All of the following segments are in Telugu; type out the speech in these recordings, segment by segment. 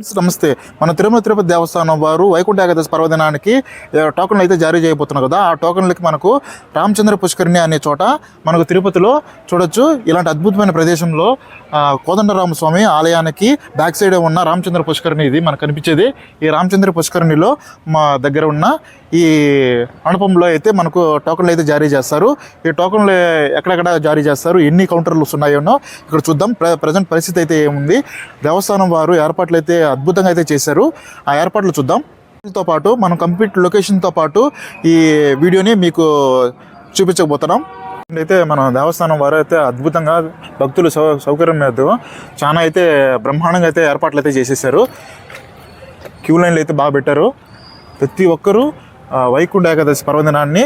నమస్తే. మన తిరుమల తిరుపతి దేవస్థానం వారు వైకుంఠ ఏకాదశి పర్వదినానికి టోకన్లు అయితే జారీ చేయబోతున్నారు కదా ఆ టోకన్లకి మనకు రామచంద్ర పుష్కరిణి అనే చోట మనకు తిరుపతిలో చూడొచ్చు. ఇలాంటి అద్భుతమైన ప్రదేశంలో కోదండరామస్వామి కోదండరామ స్వామి ఆలయానికి బ్యాక్ సైడ్ ఉన్న రామచంద్ర పుష్కరిణి ఇది మనకు కనిపించేది. ఈ రామచంద్ర పుష్కరిణిలో మా దగ్గర ఉన్న ఈ మండపంలో అయితే మనకు టోకన్లు అయితే జారీ చేస్తారు. ఈ టోకన్లు ఎక్కడెక్కడ జారీ చేస్తారు ఎన్ని కౌంటర్లు ఉన్నాయో ఇక్కడ చూద్దాం. ప్ర ప్రజెంట్ పరిస్థితి అయితే ఏముంది? దేవస్థానం వారు ఏర్పాట్లు అయితే అద్భుతంగా అయితే చేశారు. ఆ ఏర్పాట్లు చూద్దాం. తో పాటు మనం కంప్లీట్ లొకేషన్తో పాటు ఈ వీడియోని మీకు చూపించబోతున్నాం. అయితే మన దేవస్థానం వారు అయితే అద్భుతంగా భక్తులు సౌ సౌకర్యం మీద చాలా అయితే బ్రహ్మాండంగా అయితే ఏర్పాట్లు అయితే చేసేసారు. క్యూ లైన్లు అయితే బాగా పెట్టారు. ప్రతి ఒక్కరూ వైకుంఠ ఏకాదశి పర్వదినాన్ని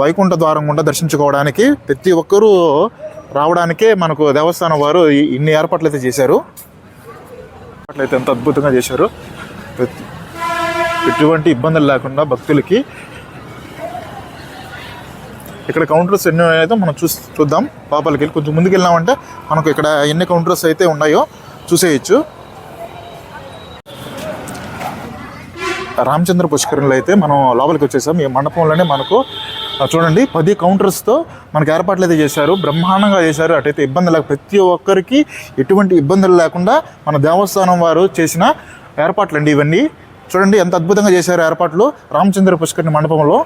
వైకుంఠ ద్వారం గుండా దర్శించుకోవడానికి ప్రతి ఒక్కరూ రావడానికే మనకు దేవస్థానం వారు ఇన్ని ఏర్పాట్లు అయితే చేశారు. ఏర్పాట్లు అయితే ఎంత అద్భుతంగా చేశారు. ఎటువంటి ఇబ్బందులు లేకుండా భక్తులకి ఇక్కడ కౌంటర్స్ ఎన్ని అయితే మనం చూసి చూద్దాం. లోపలికి వెళ్ళి కొంచెం ముందుకు వెళ్ళామంటే మనకు ఇక్కడ ఎన్ని కౌంటర్స్ అయితే ఉన్నాయో చూసేయచ్చు. రామచంద్ర పుష్కరంలో అయితే మనం లోపలికి వచ్చేసాం. ఈ మండపంలోనే మనకు చూడండి పది కౌంటర్స్తో మనకు ఏర్పాట్లు అయితే చేశారు. బ్రహ్మాండంగా చేశారు. అటైతే ఇబ్బంది లేక ప్రతి ఒక్కరికి ఎటువంటి ఇబ్బందులు లేకుండా మన దేవస్థానం వారు చేసిన ఏర్పాట్లు అండి ఇవన్నీ. చూడండి ఎంత అద్భుతంగా చేశారు ఏర్పాట్లు రామచంద్ర పుష్కరిణి మండపంలో.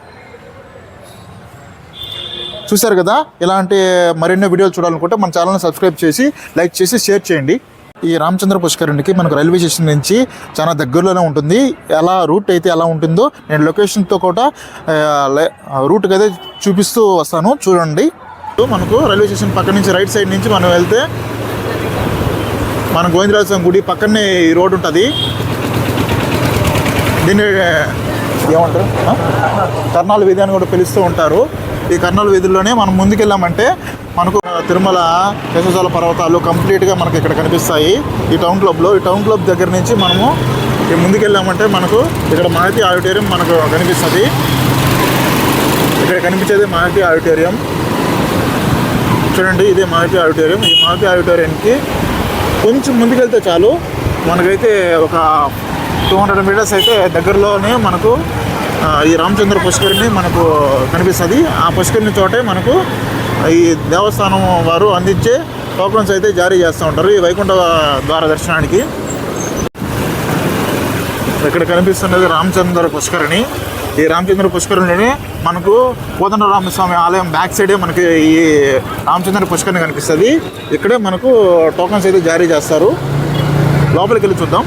చూశారు కదా? ఇలాంటి మరెన్నో వీడియోలు చూడాలనుకుంటే మన ఛానల్ని సబ్స్క్రైబ్ చేసి లైక్ చేసి షేర్ చేయండి. ఈ రామచంద్ర పుష్కరునికి మనకు రైల్వే స్టేషన్ నుంచి చాలా దగ్గరలోనే ఉంటుంది. ఎలా రూట్ అయితే ఎలా ఉంటుందో నేను లొకేషన్తో కూడా రూట్ రూట్కి అయితే చూపిస్తూ వస్తాను. చూడండి. మనకు రైల్వే స్టేషన్ పక్క నుంచి రైట్ సైడ్ నుంచి మనం వెళ్తే మన గోవిందరాజ స్వామి గుడి పక్కనే ఈ రోడ్ ఉంటుంది. దీన్ని ఏమంటారు? ఆ? కర్నాల వీధి అని కూడా పిలుస్తూ ఉంటారు. ఈ కర్నూలు వీధుల్లోనే మనం ముందుకెళ్ళామంటే మనకు తిరుమల యశోశాల పర్వతాలు కంప్లీట్గా మనకి ఇక్కడ కనిపిస్తాయి. ఈ టౌన్ క్లబ్లో ఈ టౌన్ క్లబ్ దగ్గర నుంచి మనము ముందుకెళ్ళామంటే మనకు ఇక్కడ మారుతి ఆడిటోరియం మనకు కనిపిస్తుంది. ఇక్కడ కనిపించేది మారుతి ఆడిటోరియం. చూడండి ఇదే మారుతి ఆడిటోరియం. ఈ మారుతి ఆడిటోరియంకి కొంచెం ముందుకెళ్తే చాలు. మనకైతే ఒక టూ హండ్రెడ్ మీటర్స్ అయితే దగ్గరలోనే మనకు ఈ రామచంద్ర పుష్కరిణి మనకు కనిపిస్తుంది. ఆ పుష్కరిణి చోటే మనకు ఈ దేవస్థానం వారు అందించే టోకన్స్ అయితే జారీ చేస్తూ ఉంటారు ఈ వైకుంఠ ద్వార దర్శనానికి. ఇక్కడ కనిపిస్తున్నది రామచంద్ర పుష్కరిణి. ఈ రామచంద్ర పుష్కరిణిని మనకు కోదండరామస్వామి ఆలయం బ్యాక్ సైడే మనకి ఈ రామచంద్ర పుష్కరిణి కనిపిస్తుంది. ఇక్కడే మనకు టోకన్స్ అయితే జారీ చేస్తారు. లోపలికి వెళ్ళి చూద్దాం.